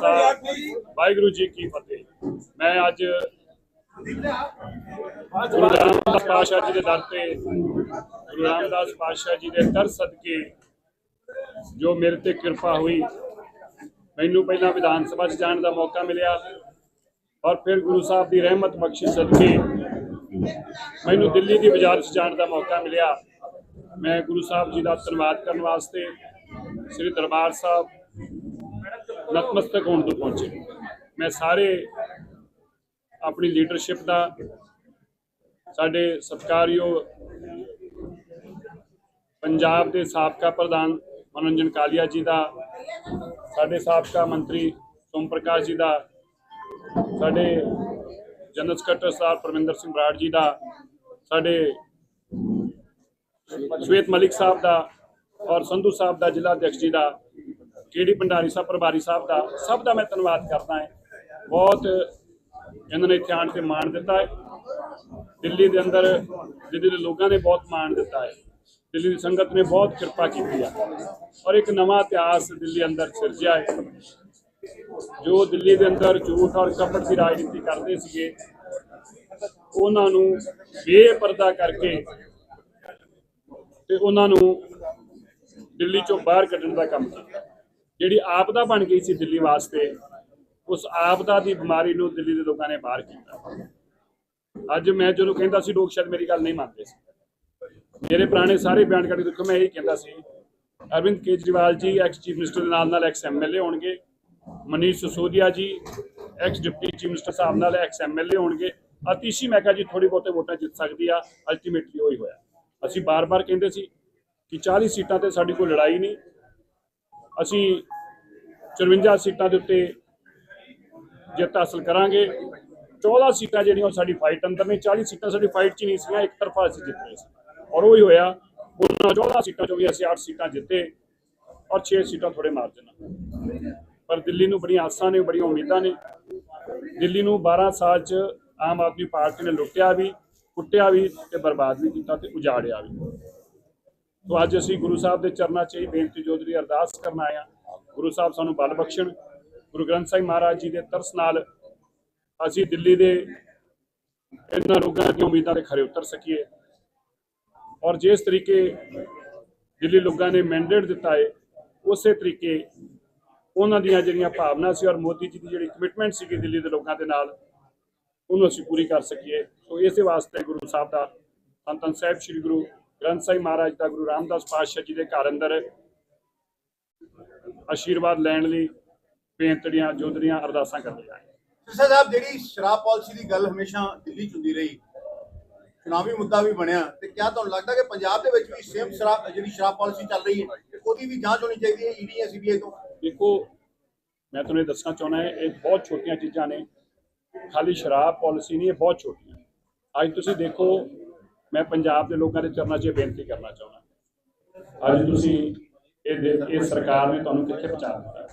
ਖਾਲਸਾ ਵਾਹਿਗੁਰੂ ਜੀ ਕੀ ਫਤਿਹ। ਮੈਂ ਅੱਜ ਗੁਰੂ ਰਾਮਦਾਸ ਪਾਤਸ਼ਾਹ ਜੀ ਦੇ ਦਰ ਤੇ ਗੁਰੂ ਰਾਮਦਾਸ ਪਾਤਸ਼ਾਹ ਜੀ ਦੇ ਦਰ ਸਦਕੇ ਜੋ ਮੇਰੇ ਤੇ ਕਿਰਪਾ ਹੋਈ ਮੈਨੂੰ ਪਹਿਲਾਂ ਵਿਧਾਨ ਸਭਾ 'ਚ ਜਾਣ ਦਾ ਮੌਕਾ ਮਿਲਿਆ ਔਰ ਫਿਰ ਗੁਰੂ ਸਾਹਿਬ ਦੀ ਰਹਿਮਤ ਬਖਸ਼ਿਸ਼ ਸਦਕੇ ਮੈਨੂੰ ਦਿੱਲੀ ਦੀ ਬਾਜ਼ਾਰ 'ਚ ਜਾਣ ਦਾ ਮੌਕਾ ਮਿਲਿਆ। ਮੈਂ ਗੁਰੂ ਸਾਹਿਬ ਜੀ ਦਾ ਧੰਨਵਾਦ ਕਰਨ ਵਾਸਤੇ ਸ੍ਰੀ ਦਰਬਾਰ ਸਾਹਿਬ ਨਤਮਸਤਕ ਹੋਣ ਤੋਂ ਪਹੁੰਚੇ। ਮੈਂ ਸਾਰੇ ਆਪਣੀ ਲੀਡਰਸ਼ਿਪ ਦਾ, ਸਾਡੇ ਸਤਿਕਾਰਯੋਗ ਪੰਜਾਬ ਦੇ ਸਾਬਕਾ ਪ੍ਰਧਾਨ ਮਨੋਰੰਜਨ ਕਾਲੀਆ ਜੀ ਦਾ, ਸਾਡੇ ਸਾਬਕਾ ਮੰਤਰੀ ਸੋਮ ਪ੍ਰਕਾਸ਼ ਜੀ ਦਾ, ਸਾਡੇ ਜਨਰਲ ਸਕੱਤਰ ਸਾਹਿਬ ਪਰਮਿੰਦਰ ਸਿੰਘ ਬਰਾੜ ਜੀ ਦਾ, ਸਾਡੇ ਸ਼ਵੇਤ ਮਲਿਕ ਸਾਹਿਬ ਦਾ ਔਰ ਸੰਧੂ ਸਾਹਿਬ ਦਾ ਜ਼ਿਲ੍ਹਾ ਅਧਿਕਸ਼ ਜੀ ਦਾ ਕੀੜੀ ਭੰਡਾਰੀ ਸਾਹਿਬ ਪ੍ਰਭਾਰੀ ਸਾਹਿਬ ਦਾ ਸਭ ਦਾ ਮੈਂ ਧੰਨਵਾਦ ਕਰਦਾ ਹਾਂ। ਬਹੁਤ ਇਹਨਾਂ ਨੇ ਇੱਥੇ ਆਉਣ ਤੇ ਮਾਣ ਦਿੱਤਾ ਹੈ। ਦਿੱਲੀ ਦੇ ਅੰਦਰ ਦਿੱਲੀ ਦੇ ਲੋਕਾਂ ਨੇ ਬਹੁਤ ਮਾਣ ਦਿੱਤਾ ਹੈ। ਦਿੱਲੀ ਦੀ ਸੰਗਤ ਨੇ ਬਹੁਤ ਕਿਰਪਾ ਕੀਤੀ ਹੈ। ਔਰ ਇੱਕ ਨਵਾਂ ਇਤਿਹਾਸ ਦਿੱਲੀ ਅੰਦਰ ਸਿਰਜਿਆ ਹੈ। ਜੋ ਦਿੱਲੀ ਦੇ ਅੰਦਰ ਝੂਠ ਔਰ ਕਪਟ ਦੀ ਰਾਜਨੀਤੀ ਕਰਦੇ ਸੀਗੇ, ਉਹਨਾਂ ਨੂੰ ਬੇਪਰਦਾ ਕਰਕੇ ਤੇ ਉਹਨਾਂ ਨੂੰ ਦਿੱਲੀ ਚੋਂ ਬਾਹਰ ਕੱਢਣ ਦਾ ਕੰਮ ਕੀਤਾ। ਜਿਹੜੀ ਆਪਦਾ ਬਣ ਗਈ ਸੀ ਦਿੱਲੀ ਵਾਸਤੇ, ਉਸ ਆਪਦਾ ਦੀ ਬਿਮਾਰੀ ਨੂੰ ਦਿੱਲੀ ਦੇ ਲੋਕਾਂ ਨੇ ਬਾਹਰ ਕੀਤਾ। ਅੱਜ ਮੈਂ ਜਦੋਂ ਕਹਿੰਦਾ ਸੀ, ਲੋਕ ਸ਼ਾਇਦ ਮੇਰੀ ਗੱਲ ਨਹੀਂ ਮੰਨਦੇ ਸੀ। ਮੇਰੇ ਪੁਰਾਣੇ ਸਾਰੇ ਬਿਆਨ ਕਰਕੇ ਦੇਖੋ, ਮੈਂ ਇਹੀ ਕਹਿੰਦਾ ਸੀ, Arvind Kejriwal ji X chief minister ਦੇ ਨਾਲ ਨਾਲ ਐਕਸ ਐਮਐਲਏ ਹੋਣਗੇ, Manish Sisodia ji ex deputy chief minister ਸਾਹਿਬ ਨਾਲ ਐਕਸ ਐਮਐਲਏ ਹੋਣਗੇ। ਅਤੀਸ਼ੀ ਮੈਂ ਕਿਹਾ ਜੀ ਥੋੜੀ ਬਹੁਤੇ ਵੋਟਾਂ ਜਿੱਤ ਸਕਦੀ ਆ ਅਲਟੀਮੇਟਲੀ ਉਹੀ ਹੋਇਆ। ਅਸੀਂ ਬਾਰ-ਬਾਰ ਕਹਿੰਦੇ ਸੀ ਕਿ 40 ਸੀਟਾਂ ਤੇ ਸਾਡੀ ਕੋਈ ਲੜਾਈ ਨਹੀਂ ਅਸੀਂ 54 ਸੀਟਾਂ ਦੇ ਉੱਤੇ ਜਿੱਤ ਹਾਸਲ ਕਰਾਂਗੇ। 14 ਸੀਟਾਂ ਜਿਹੜੀਆਂ ਉਹ ਸਾਡੀ ਫਾਈਟ ਅੰਦਰ ਨੇ। 40 ਸੀਟਾਂ ਸਾਡੀ ਫਾਈਟ 'ਚ ਨਹੀਂ ਸੀਗੀਆਂ, ਇੱਕ ਤਰਫਾ ਅਸੀਂ ਜਿੱਤ ਰਹੇ ਸੀ। ਔਰ ਉਹ ਹੀ ਹੋਇਆ ਉਹਨਾਂ 14 ਸੀਟਾਂ ਚੋਂ ਵੀ ਅਸੀਂ 8 ਸੀਟਾਂ ਜਿੱਤੇ ਔਰ 6 ਸੀਟਾਂ ਥੋੜੇ ਮਾਰਜਨ ਨਾਲ। ਪਰ ਦਿੱਲੀ ਨੂੰ ਬੜੀਆਂ ਆਸਾਂ ਨੇ, ਬੜੀਆਂ ਉਮੀਦਾਂ ਨੇ। ਦਿੱਲੀ ਨੂੰ 12 ਸਾਲ 'ਚ ਆਮ ਆਦਮੀ ਪਾਰਟੀ ਨੇ ਲੁੱਟਿਆ ਵੀ, ਕੁੱਟਿਆ ਵੀ ਤੇ ਬਰਬਾਦ ਵੀ ਕੀਤਾ ਤੇ ਉਜਾੜਿਆ ਵੀ। ਤੋ ਅੱਜ ਅਸੀਂ ਗੁਰੂ ਸਾਹਿਬ ਦੇ ਚਰਨਾਂ 'ਚ ਹੀ ਬੇਨਤੀ ਜੋਦਰੀ ਅਰਦਾਸ ਕਰਨ ਆਏ ਹਾਂ। ਗੁਰੂ ਸਾਹਿਬ ਸਾਨੂੰ ਬਲ ਬਖਸ਼ਣ। ਗੁਰੂ ਗ੍ਰੰਥ ਸਾਹਿਬ ਮਹਾਰਾਜ ਜੀ ਦੇ ਤਰਸ ਨਾਲ ਅਸੀਂ ਦਿੱਲੀ ਦੇ ਇਹਨਾਂ ਰੋਗਾਂ ਦੀਆਂ ਉਮੀਦਾਂ ਤੇ ਖਰੇ ਉਤਰ ਸਕੀਏ। ਔਰ ਜਿਸ ਤਰੀਕੇ ਦਿੱਲੀ ਲੋਕਾਂ ਨੇ ਮੈਂਡੇਟ ਦਿੱਤਾ ਹੈ ਉਸੇ ਤਰੀਕੇ ਉਹਨਾਂ ਦੀਆਂ ਜਿਹੜੀਆਂ ਭਾਵਨਾ ਸੀ ਔਰ ਮੋਦੀ ਜੀ ਦੀ ਜਿਹੜੀ ਕਮਿਟਮੈਂਟ ਸੀ ਦਿੱਲੀ ਦੇ ਲੋਕਾਂ ਦੇ ਨਾਲ, ਉਹਨੂੰ ਅਸੀਂ ਪੂਰੀ ਕਰ ਸਕੀਏ। ਸੋ ਇਸੇ ਵਾਸਤੇ ਗੁਰੂ ਸਾਹਿਬ ਦਾ ਸੰਤਨ ਸਾਹਿਬ, ਸ੍ਰੀ ਗੁਰੂ ਗ੍ਰੰਥ ਸਾਹਿਬ ਮਹਾਰਾਜ ਦਾ ਗੁਰੂ ਰਾਮਦਾਸ ਪਾਤਸ਼ਾਹ ਜੀ ਦੇ ਘਰ ਅੰਦਰ ਆਸ਼ੀਰਵਾਦ ਲੈਣ ਲਈ ਬੇਨਤੀਆਂ ਜੋਦਰੀਆਂ ਅਰਦਾਸਾਂ ਕਰਦੇ ਆਂ। ਸਿਰਸਾ ਸਾਹਿਬ ਜਿਹੜੀ ਸ਼ਰਾਬ ਪਾਲਿਸੀ ਦੀ ਗੱਲ ਹਮੇਸ਼ਾ ਦਿੱਲੀ ਚ ਹੁੰਦੀ ਰਹੀ ਚੁਣਾਵੀ ਮੁੱਦਾ ਵੀ ਬਣਿਆ ਤੇ ਕਿਆ ਤੁਹਾਨੂੰ ਲੱਗਦਾ ਕਿ ਪੰਜਾਬ ਦੇ ਵਿੱਚ ਵੀ ਸੇਮ ਸ਼ਰਾਬ ਜਿਹੜੀ ਸ਼ਰਾਬ ਪਾਲਿਸੀ ਚੱਲ ਰਹੀ ਹੈ ਉਹਦੀ ਵੀ ਜਾਂਚ ਹੋਣੀ ਚਾਹੀਦੀ ਹੈ ਈਡੀ ਐਸਬੀਆਈ ਤੋਂ? ਦੇਖੋ ਮੈਂ ਤੁਹਾਨੂੰ ਇਹ ਦੱਸਣਾ ਚਾਹੁੰਦਾ ਹਾਂ ਇਹ ਬਹੁਤ ਛੋਟੀਆਂ ਚੀਜ਼ਾਂ ਨੇ। ਖਾਲੀ ਸ਼ਰਾਬ ਪਾਲਿਸੀ ਨਹੀਂ ਇਹ ਬਹੁਤ ਛੋਟੀਆਂ ਅੱਜ ਤੁਸੀਂ ਦੇਖੋ ਮੈਂ ਪੰਜਾਬ ਦੇ ਲੋਕਾਂ ਦੇ ਚਰਨਾਂ 'ਚ ਇਹ ਬੇਨਤੀ ਕਰਨਾ ਚਾਹੁੰਦਾ। ਅੱਜ ਤੁਸੀਂ ਇਹ ਇਹ ਸਰਕਾਰ ਨੇ ਤੁਹਾਨੂੰ ਕਿੱਥੇ ਪਹੁੰਚਾ ਦਿੱਤਾ?